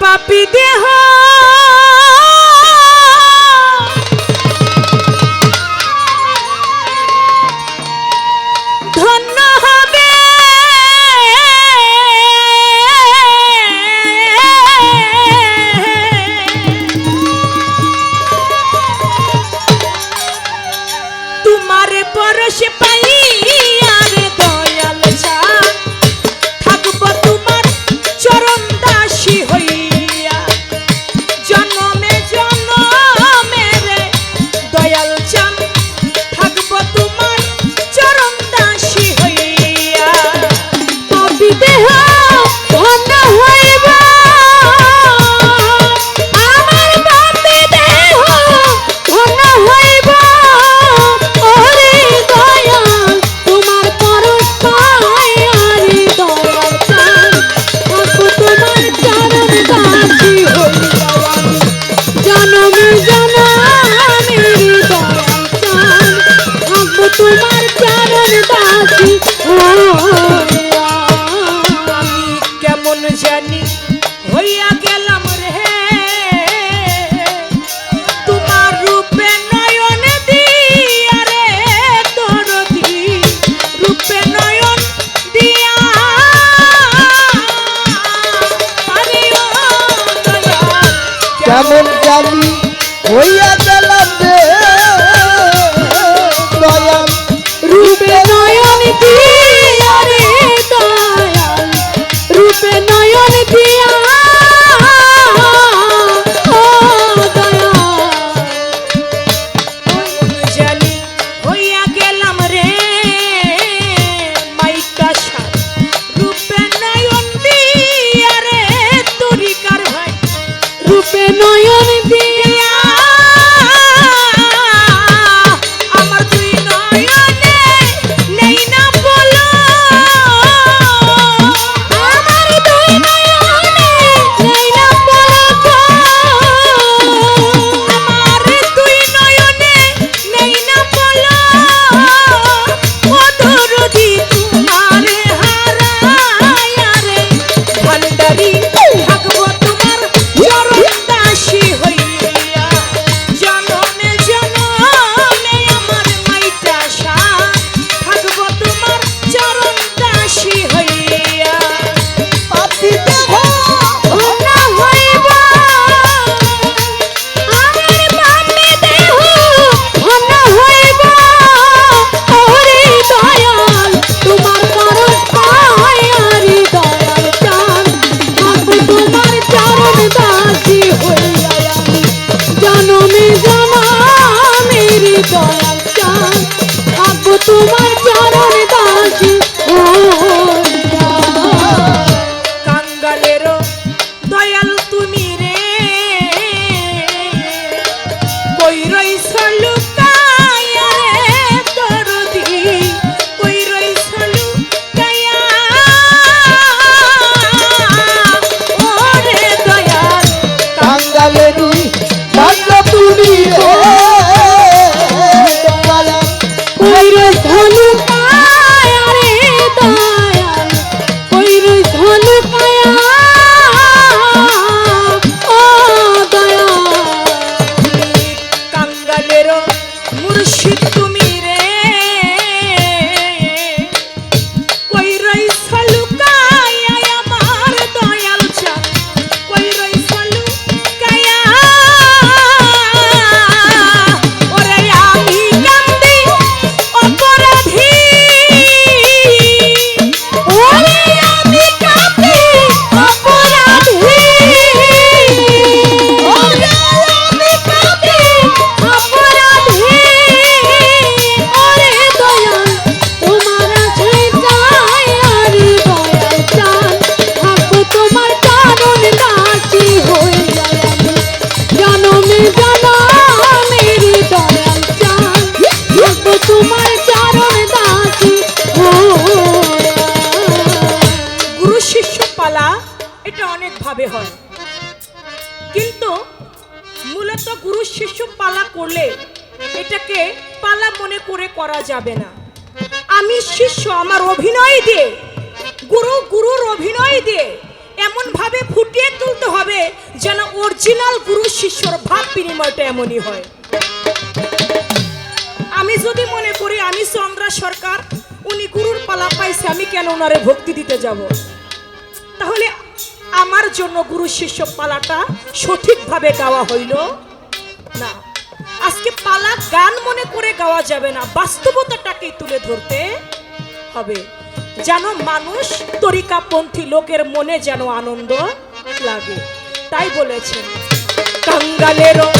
পাপি দেহ করে যাবে না। আমি শিষ্য আমার অভিনয় দিয়ে, গুরু গুরুর অভিনয় দিয়ে এমন ভাবে ফুটিয়ে তুলতে হবে যেন অরিজিনাল গুরু শিষ্যর ভাব বিনিময়টা এমনই হয়। আমি যদি মনে করি আমি চন্দ্রা সরকার, উনি গুরুর পালা পাইছে, আমি কেন ওনারে ভক্তি দিতে যাব? তাহলে আমার জন্য গুরু শিষ্য পালাটা সঠিকভাবে গাওয়া হইল? না। আজকে পালা গান মনে করে গাওয়া যাবে না। বাস্তবতাটাকেই তুলে ধরতে হবে। যেন মানুষ তরিকাপন্থী লোকের মনে যেন আনন্দ লাগে। তাই বলেছেন। কাঙ্গালেরও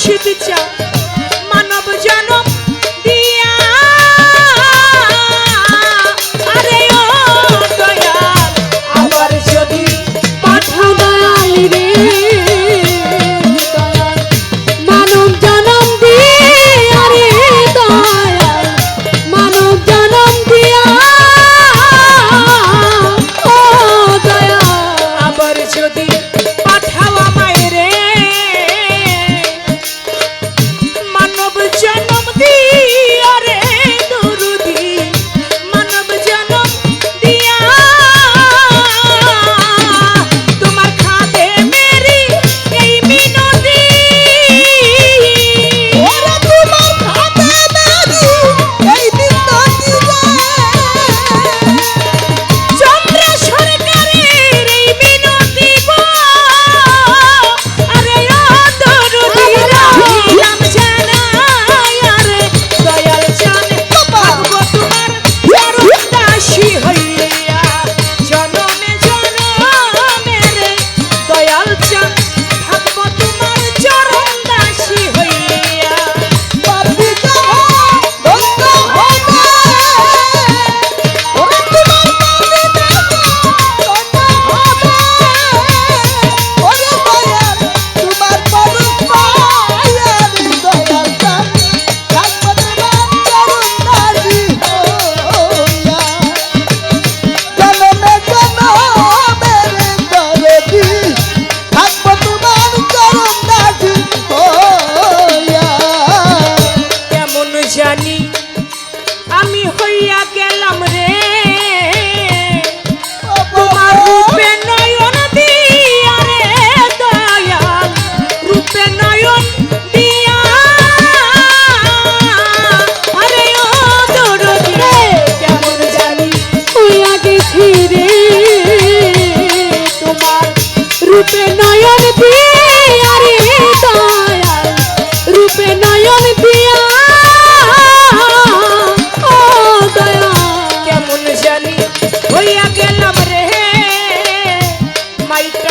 মুর্শিদ চা।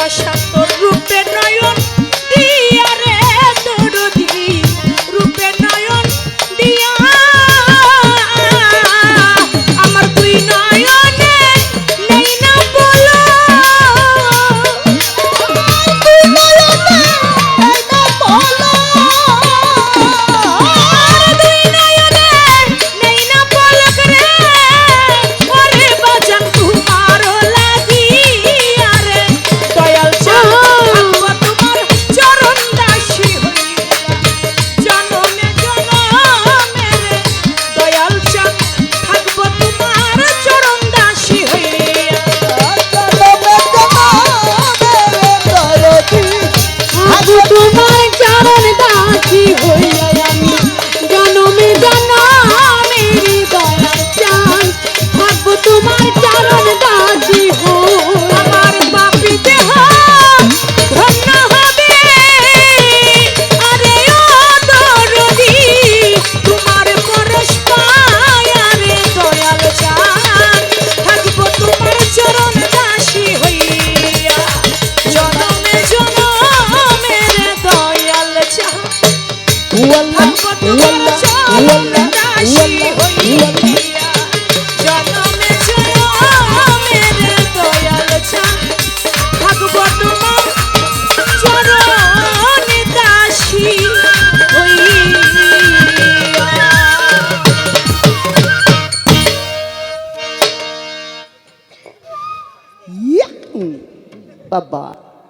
ভালোবাসা তোর নয়ন দিয়ে